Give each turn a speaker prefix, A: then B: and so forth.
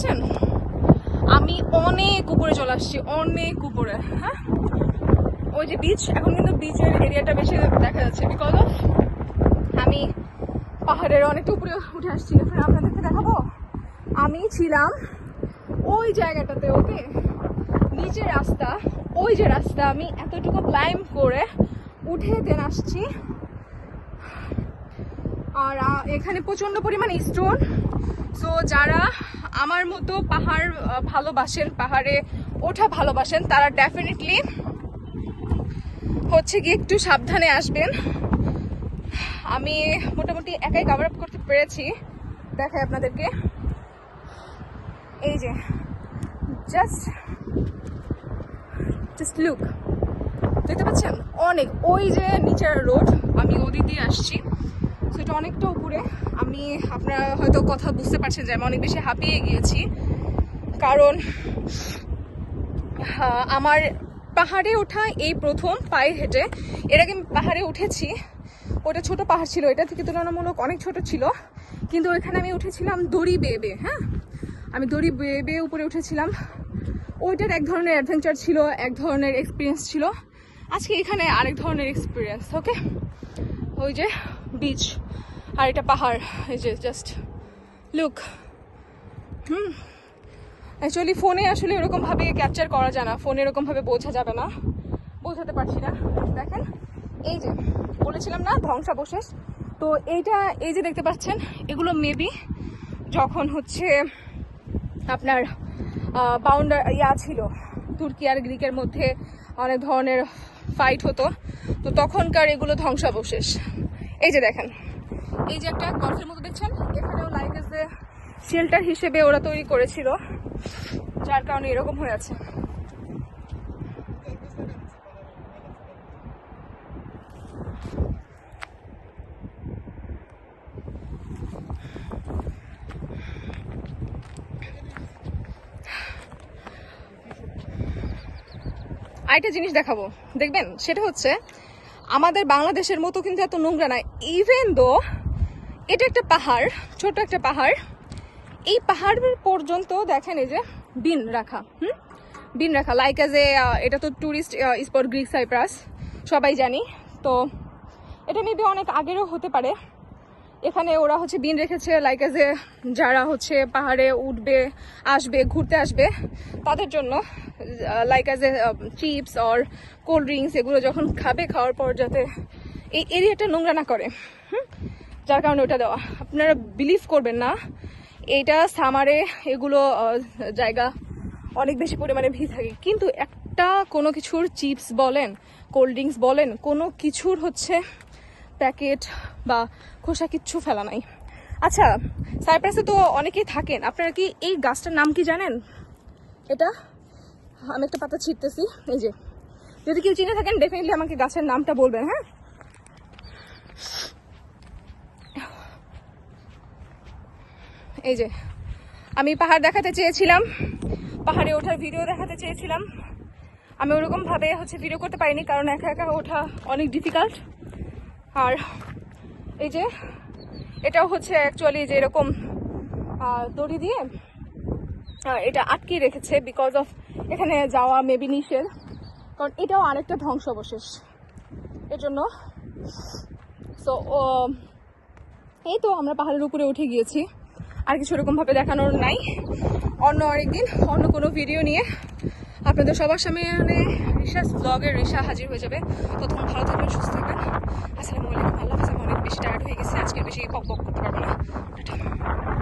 A: পাচ্ছেন আমি অনেক উপরে চলে আসছি, অনেক উপরে হ্যাঁ? ওই যে বিচ এখন কিন্তু বিচের এরিয়াটা বেশি দেখা যাচ্ছে বিকজ আমি পাহাড়ের অনেকটা উপরে উঠে আসছি। এখন আপনাদেরকে দেখাবো। আমি ছিলাম ওই জায়গাটাতে, ওকে? নিচে রাস্তা, ওই যে রাস্তা, আমি এতটুকু ক্লাইম করে উঠে দেন আসছি। আর এখানে প্রচণ্ড পরিমাণে স্টোন সো যারা আমার মতো পাহাড় ভালোবাসেন, পাহাড়ে ওঠা ভালোবাসেন, তারা ডেফিনেটলি হচ্ছে কি একটু সাবধানে আসবেন। আমি মোটামুটি একাই কভার আপ করতে পেরেছি। দেখাই আপনাদেরকে। এই যে জাস্ট জাস্ট লুক দেখতে পাচ্ছেন? অনেক। ওই যে নিচের রোড আমি ওদিক দিয়ে আসছি। সেটা অনেকটা উপরে। আমি আপনারা হয়তো কথা বুঝতে পারছেন যে আমি অনেক বেশি হাঁপিয়ে গিয়েছি। কারণ আমার পাহাড়ে ওঠা এই প্রথম পায়ে হেঁটে, এর আগে আমি পাহাড়ে উঠেছি। ওটা ছোট পাহাড় ছিল, এটা থেকে তুলনামূলক অনেক ছোট ছিল। কিন্তু ওইখানে আমি উঠেছিলাম দড়ি বেয়ে বেয়ে হ্যাঁ? আমি দড়ি বেয়ে বেয়ে উপরে উঠেছিলাম। ওইটার এক ধরনের অ্যাডভেঞ্চার ছিল, এক ধরনের এক্সপিরিয়েন্স ছিল। আজকে এখানে আরেক ধরনের এক্সপিরিয়েন্স ওকে ওই যে বিচ আর এটা পাহাড়। এই যে জাস্ট লুক হুম। অ্যাকচুয়ালি ফোনে আসলে এরকমভাবে ক্যাপচার করা যায় না। ফোনে এরকমভাবে বোঝা যাবে না। বোঝাতে পারছি না। দেখেন, এই যে, বলেছিলাম না, ধ্বংসাবশেষ। তো এইটা, এই যে দেখতে পাচ্ছেন, এগুলো মেবি যখন হচ্ছে আপনার বাউন্ডার ইয়া ছিল। তুর্কি আর গ্রিকের মধ্যে অনেক ধরনের ফাইট হতো। তো তখনকার এগুলো ধ্বংসাবশেষ। এই যে দেখেন। এই যে একটা গল্পের মতো, দেখছেন? এখানেও লাইক এ শেল্টার হিসেবে ওরা তৈরি করেছিল, যার কারণে এরকম হয়ে আছে। আরেকটা জিনিস দেখাবো। দেখবেন? সেটা হচ্ছে আমাদের বাংলাদেশের মতো কিন্তু এত নোংরা না। ইভেন দো এটা একটা পাহাড় ছোট একটা পাহাড়, এই পাহাড় পর্যন্ত দেখেন এই যে বিন রাখা, হুম? বিন রাখা লাইক অ্যাজ এ এটা তো ট্যুরিস্ট স্পট গ্রিক সাইপ্রাস সবাই জানি। তো এটা মেবি অনেক আগেরও হতে পারে। এখানে ওরা হচ্ছে বিন রেখেছে লাইক এ যারা হচ্ছে পাহাড়ে উঠবে, আসবে, ঘুরতে আসবে, তাদের জন্য like a chips or cold drinks এগুলো যখন খাবে খাওয়ার পর যাতে এই এরিয়াটা নোংরা না করে। যার কারণে ওটা দেওয়া। আপনারা বিলিভ করবেন না এইটা সামারে এগুলো জায়গা অনেক বেশি পরিমাণে ভিড় থাকে। কিন্তু একটা কোনো কিছুর চিপস বলেন কোল্ড ড্রিঙ্কস বলেন, কোনো কিছুর হচ্ছে প্যাকেট বা খোসা কিচ্ছু ফেলা নাই। আচ্ছা সাইপ্রাসে তো অনেকেই থাকেন। আপনারা কি এই গাছটার নাম কি জানেন? এটা? আমি একটা পাতা ছিটতেছি, এই যে। যদি কেউ চিনে থাকেন ডেফিনেটলি আমাকে গাছের নামটা বলবেন হ্যাঁ? এই যে, আমি পাহাড় দেখাতে চেয়েছিলাম, পাহাড়ে ওঠার ভিডিও দেখাতে চেয়েছিলাম। আমি ওরকম ভাবে হচ্ছে ভিডিও করতে পারিনি, কারণ একা একা ওঠা অনেক ডিফিকাল্ট আর এই যে, এটাও হচ্ছে অ্যাকচুয়ালি যে এরকম দড়ি দিয়ে এটা আটকে রেখেছে বিকজ অফ এখানে যাওয়া মেবি নিষেধ। কারণ এটাও আরেকটা ধ্বংসাবশেষ। এর জন্য সো এই তো আমরা পাহাড়ের উপরে উঠে গিয়েছি। আর কিছু এরকমভাবে দেখানোর নাই। অন্য আরেকদিন অন্য কোনো ভিডিও নিয়ে আপনাদের সবার সামনে রিসার্স ব্লগের রিসা হাজির হয়ে যাবে। তো তখন ভালো থাকবেন, সুস্থ থাকবেন। আসসালামু আলাইকুম। আল্লাহ হাফিজ। আমি অনেক বেশি টায়ার্ড হয়ে গেছি। আজকে বেশি বক বক করতে পারব না।